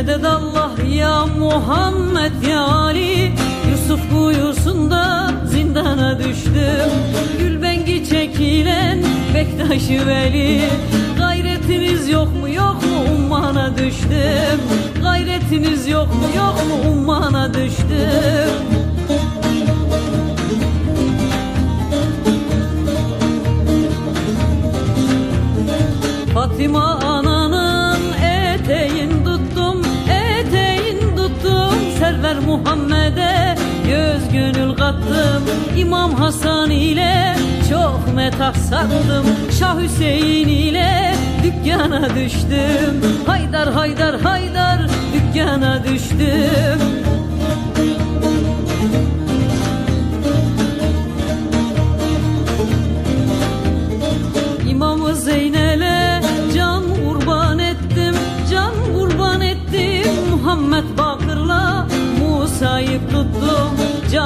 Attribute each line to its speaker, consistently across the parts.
Speaker 1: Medet Allah ya Muhammed ya Ali. Yusuf kuyusunda zindana düştüm. Gülbengi çekilen Bektaş-ı Veli. Gayretiniz yok mu yok mu ummana düştüm? Gayretiniz yok mu yok mu ummana düştüm? Fatıma Server Muhammed'e göz gönül kattım. İmam Hasan ile çok metah sattım Şah Hüseyin ile dükkana düştüm. Haydar haydar haydar dükkana düştüm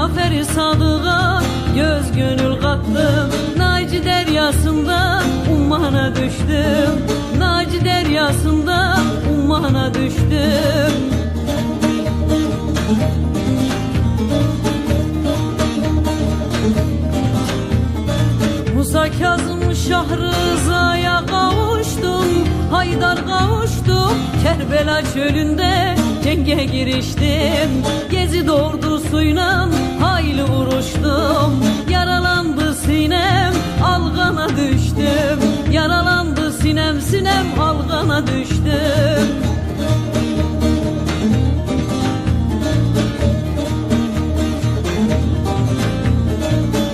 Speaker 1: Cafer-i Sadık'a göz gönül kattım. Naci deryasında ummana düştüm. Naci deryasında ummana düştüm. Musa Kazım Şah Rıza'ya kavuştum. Haydar kavuştum Kerbela çölünde cenge giriştim. Gezi ordusuyla hayli algana düştüm.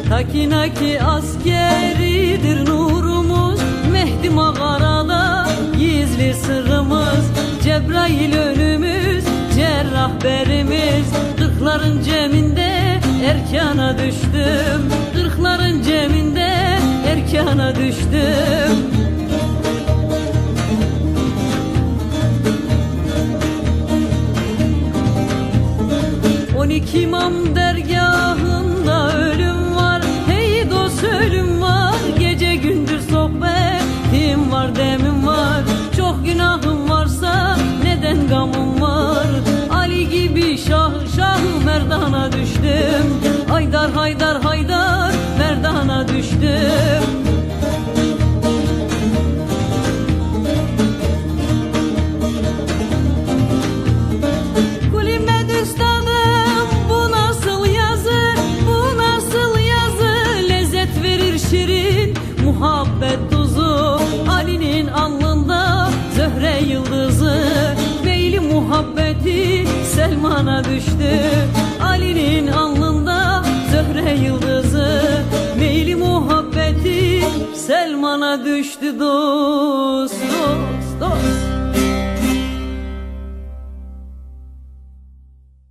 Speaker 1: Takinaki askeridir nurumuz Mehdi mağarada gizli sırrımız. Cebrail önümüz cerrahberimiz Kırkların ceminde erkana düştüm. Kırkların ceminde erkana düştüm On iki imam dergahında ölüm var. Hey dost ölüm var. Gece gündüz sohbetim var demim var. Çok günahım varsa neden gamım var? Ali gibi şah şah merdana düştüm. Haydar haydar haydar merdana düştüm Muhabbet tuzu Ali'nin alnında Zöhre yıldızı. Meyli muhabbeti Selman'a düştü. Ali'nin alnında Zöhre yıldızı. Meyli muhabbeti Selman'a düştü. Dost dost dost